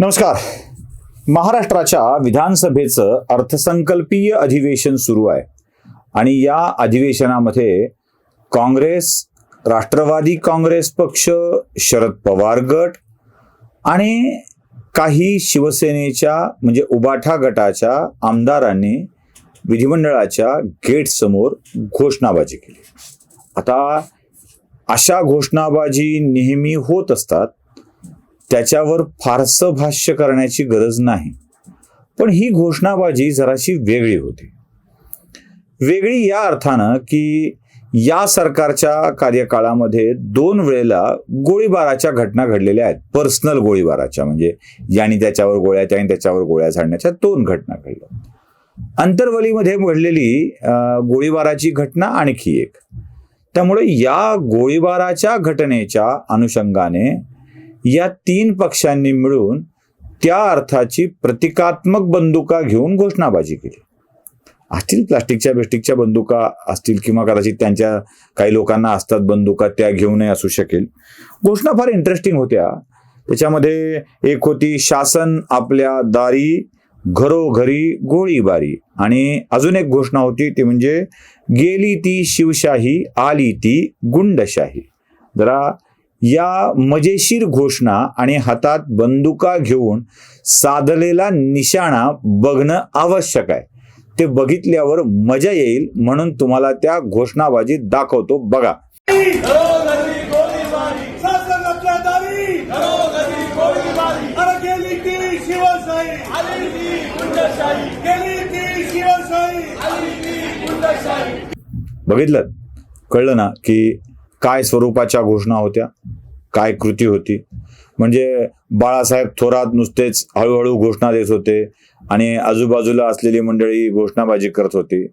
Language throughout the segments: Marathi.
नमस्कार. महाराष्ट्राच्या विधानसभेचं अर्थसंकल्पीय अधिवेशन सुरू आहे. आणि या अधिवेशनामध्ये काँग्रेस राष्ट्रवादी काँग्रेस पक्ष शरद पवार गट आणि काही शिवसेनेच्या म्हणजे उबाठा गटाच्या आमदारांनी विधिमंडळाच्या गेटसमोर घोषणाबाजी केली. आता अशा घोषणाबाजी नेहमी होत असतात त्याच्यावर फारसं भाष्य करण्याची गरज नाही. पण ही घोषणाबाजी जराशी वेगळी होती. वेगळी या अर्थानं की या सरकारच्या कार्यकाळामध्ये दोन वेळेला गोळीबाराच्या घटना घडलेल्या आहेत. पर्सनल गोळीबाराच्या म्हणजे याने त्याच्यावर गोळ्या त्याने त्याच्यावर गोळ्या झाडण्याच्या दोन घटना घडल्या. अंतरवलीमध्ये घडलेली गोळीबाराची घटना आणखी एक. त्यामुळे या गोळीबाराच्या घटनेच्या अनुषंगाने या तीन पक्षांनी मिळून त्या अर्थाची प्रतिकात्मक बंदुका घेऊन घोषणाबाजी केली. असतील प्लास्टिकच्या बेस्टिकच्या बंदुका असतील किंवा कदाचित त्यांच्या काही लोकांना असतात बंदुका त्या घेऊनही असू शकेल. घोषणा फार इंटरेस्टिंग होत्या. त्याच्यामध्ये एक होती शासन आपल्या दारी घरोघरी गोळीबारी. आणि अजून एक घोषणा होती ती म्हणजे गेली ती शिवशाही आली ती गुंडशाही. जरा या मजेशीर घोषणा आणि हातात बंदुका घेऊन साधलेला निशाणा बघणं आवश्यक आहे. ते बघितल्यावर मजा येईल म्हणून तुम्हाला त्या घोषणाबाजी दाखवतो बघा. बघितलं? कळलं ना की काय स्वरूपाच्या घोषणा होत्या? काय कृती होती? म्हणजे बाळासाहेब थोरात नुसतेच हळूहळू घोषणा देत होते आणि आजूबाजूला असलेली मंडळी घोषणाबाजी करत होती.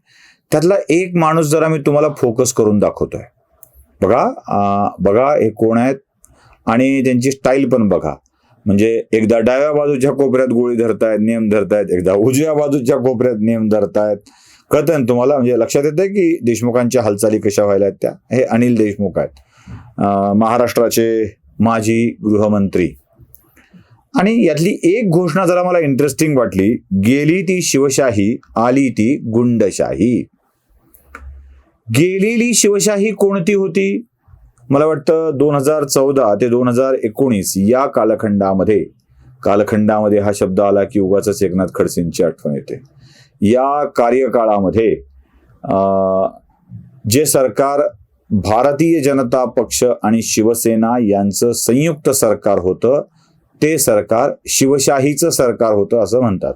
त्यातला एक माणूस जरा मी तुम्हाला फोकस करून दाखवतोय. बघा बघा हे कोण आहेत आणि त्यांची स्टाईल पण बघा. म्हणजे एकदा डाव्या बाजूच्या कोपऱ्यात गोळी धरतायत नियम धरतायत. एकदा उजव्या बाजूच्या कोपऱ्यात नियम धरतायत. कथन तुम्हाला? म्हणजे लक्षात येतं की देशमुखांच्या हालचाली कशा व्हायला आहेत त्या? हे अनिल देशमुख आहेत. महाराष्ट्राचे माजी गृहमंत्री. आणि यातली एक घोषणा जरा मला इंटरेस्टिंग वाटली. गेली ती शिवशाही आली ती गुंडशाही. गेलेली शिवशाही कोणती होती? मला वाटतं दोन हजार चौदा ते दोन हजार एकोणीस या कालखंडामध्ये. कालखंडामध्ये हा शब्द आला की उगाच एकनाथ खडसेंची आठवण येते. या कार्यकाळामध्ये जे सरकार भारतीय जनता पक्ष आणि शिवसेना यांचं संयुक्त सरकार होतं ते सरकार शिवशाहीचं सरकार होतं असं म्हणतात.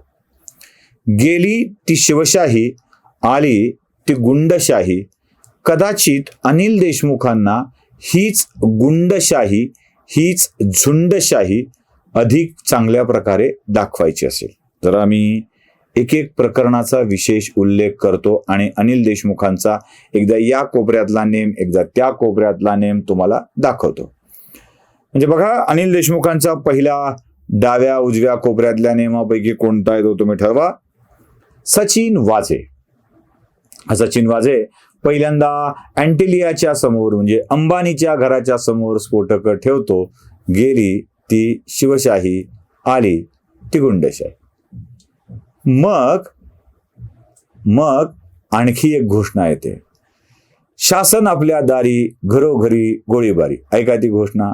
गेली ती शिवशाही आली ती गुंडशाही कदाचित अनिल देशमुखांना हीच गुंडशाही हीच झुंडशाही अधिक चांगल्या प्रकारे दाखवायची असेल. जरा मी एक एक प्रकरणाचा विशेष उल्लेख करतो आणि अनिल देशमुखांचा एकदा या कोपऱ्यातला नेम एकदा त्या कोपऱ्यातला नेम तुम्हाला दाखवतो. म्हणजे बघा अनिल देशमुखांचा पहिला डाव्या उजव्या कोपऱ्यातल्या नियमापैकी कोणता आहे तो तुम्ही ठरवा. सचिन वाझे. हा सचिन वाझे पहिल्यांदा अँटिलियाच्या समोर म्हणजे अंबानीच्या घराच्या समोर स्फोटक ठेवतो. गेली ती शिवशाही आली ती गुंडशाही. मग मग आणखी एक घोषणा येते. शासन आपल्या दारी घरोघरी गोळीबारी. ऐका ती घोषणा.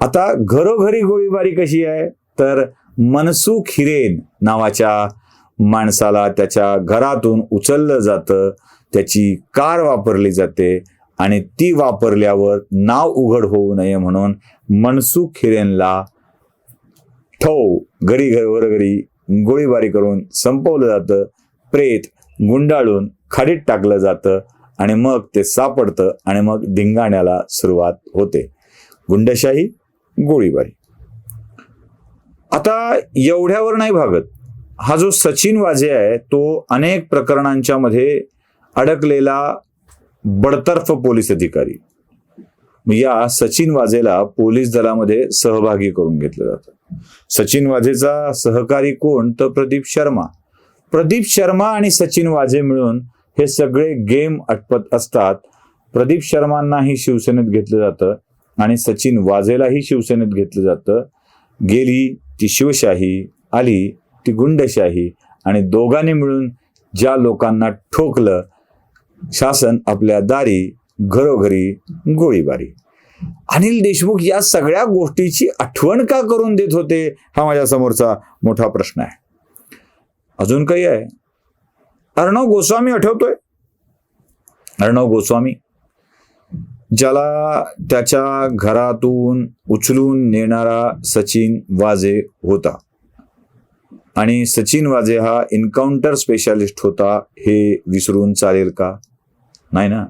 आता घरोघरी गोळीबारी कशी आहे? तर मनसुख हिरेन नावाच्या माणसाला त्याच्या घरातून उचललं जातं त्याची कार वापरली जाते आणि ती वापरल्यावर नाव उघड होऊ नये म्हणून मनसुख हिरेनला ठो घरी घर घरी गोळीबारी करून संपवलं जातं. प्रेत गुंडाळून खाडीत टाकलं जातं आणि मग ते सापडतं आणि मग धिंगाण्याला सुरुवात होते. गुंडशाही गोळीबारी. आता एवढ्यावर नाही भागत. हा जो सचिन वाझे आहे तो अनेक प्रकरणांच्या मध्ये अडकलेला बडतर्फ पोलीस अधिकारी. या सचिन वाझेला पोलीस दलामध्ये सहभागी करून घेतलं जातं. सचिन वाझेचा सहकारी कोण? तर प्रदीप शर्मा. प्रदीप शर्मा आणि सचिन वाझे मिळून हे सगळे गेम अटपत असतात. प्रदीप शर्मांनाही शिवसेनेत घेतलं जातं आणि सचिन वाझेलाही शिवसेनेत घेतलं जातं. गेली ती शिवशाही आली ती गुंडशाही आणि दोघांनी मिळून ज्या लोकांना ठोकलं शासन आपल्या दारी घरोघरी गोळीबारी. अनिल देशमुख या सगळ्या गोष्टीची आठवण का करून देत होते? हा माझ्या समोरचा मोठा प्रश्न आहे. अजून काही आहे? अर्णव गोस्वामी आठवतोय? अर्णव गोस्वामी ज्याला त्याच्या घरातून उचलून नेणारा सचिन वाजे होता. आणि सचिन वाजे हा एन्काउंटर स्पेशालिस्ट होता हे विसरून चालेल का? नाही ना?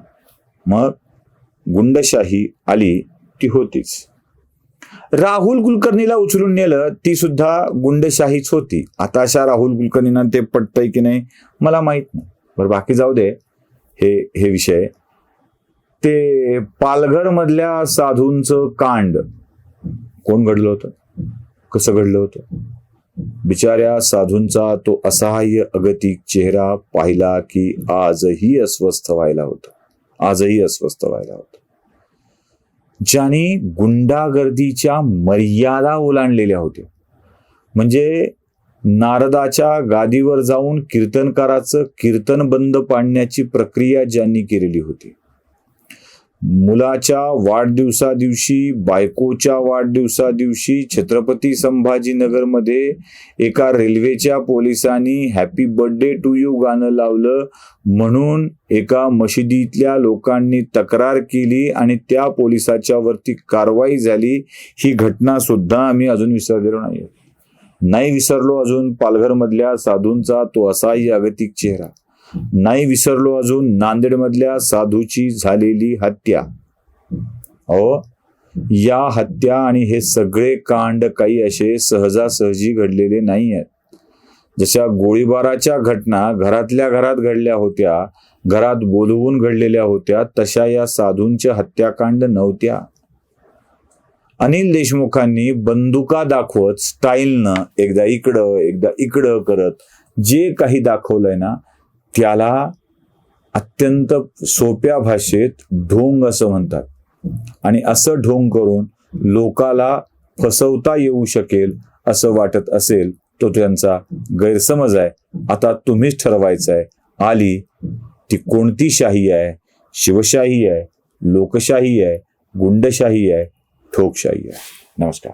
मग गुंडशाही आली ती होतीच. राहुल कुलकर्णीला उचलून नेलं ती सुद्धा गुंडशाहीच होती. आता अशा राहुल कुलकर्णींना ते पटतंय की नाही मला माहीत नाही. बरं बाकी जाऊ दे हे हे विषय. ते पालघरमधल्या साधूंचं कांड कोण घडलं होतं? कसं घडलं होतं? बिचाऱ्या साधूंचा तो असहाय्य अगतिक चेहरा पाहिला की आजही अस्वस्थ व्हायला होता. आजही अस्वस्थ व्हायला होता. ज्यांनी गुंडागर्दीच्या मर्यादा ओलांडलेल्या होत्या. म्हणजे नारदाच्या गादीवर जाऊन कीर्तनकाराचं कीर्तन बंद पाडण्याची प्रक्रिया ज्यांनी केलेली होती. मुलाच्या वाढदिवसा दिवशी बायकोच्या वाढदिवसा दिवशी छत्रपती संभाजीनगरमध्ये एका रेल्वेच्या पोलिसांनी हॅपी बर्थडे टू यू गाणं लावलं. म्हणून एका मशिदीतल्या लोकांनी तक्रार केली आणि त्या पोलिसाच्या वरती कारवाई झाली. ही घटना सुद्धा आम्ही अजून विसरलेलो नाही नाही विसरलो अजून पालघरमधल्या साधूंचा तो असाही अगतिक चेहरा. नाही विसरलो अजून नांदेडमधल्या साधूची झालेली हत्या. अहो या हत्या आणि हे सगळे कांड काही असे सहजासहजी घडलेले नाही आहेत जशा गोळीबाराच्या घटना घरातल्या घरात घडल्या होत्या घरात बोलवून घडलेल्या होत्या तशा या साधूंच्या हत्याकांड नव्हत्या. अनिल देशमुखांनी बंदुका दाखवत स्टाईलनं एकदा इकडं एकदा इकडं करत जे काही दाखवलंय ना त्याला अत्यंत सोप्या भाषेत ढोंग असं म्हणतात. आणि असं ढोंग करून लोकाला फसवता येऊ शकेल असं वाटत असेल तो त्यांचा गैरसमज आहे. आता तुम्हीच ठरवायचं आहे. आली ती कोणती शाही आहे? शिवशाही आहे लोकशाही आहे गुंडशाही आहे ठोकशाही आहे. नमस्कार.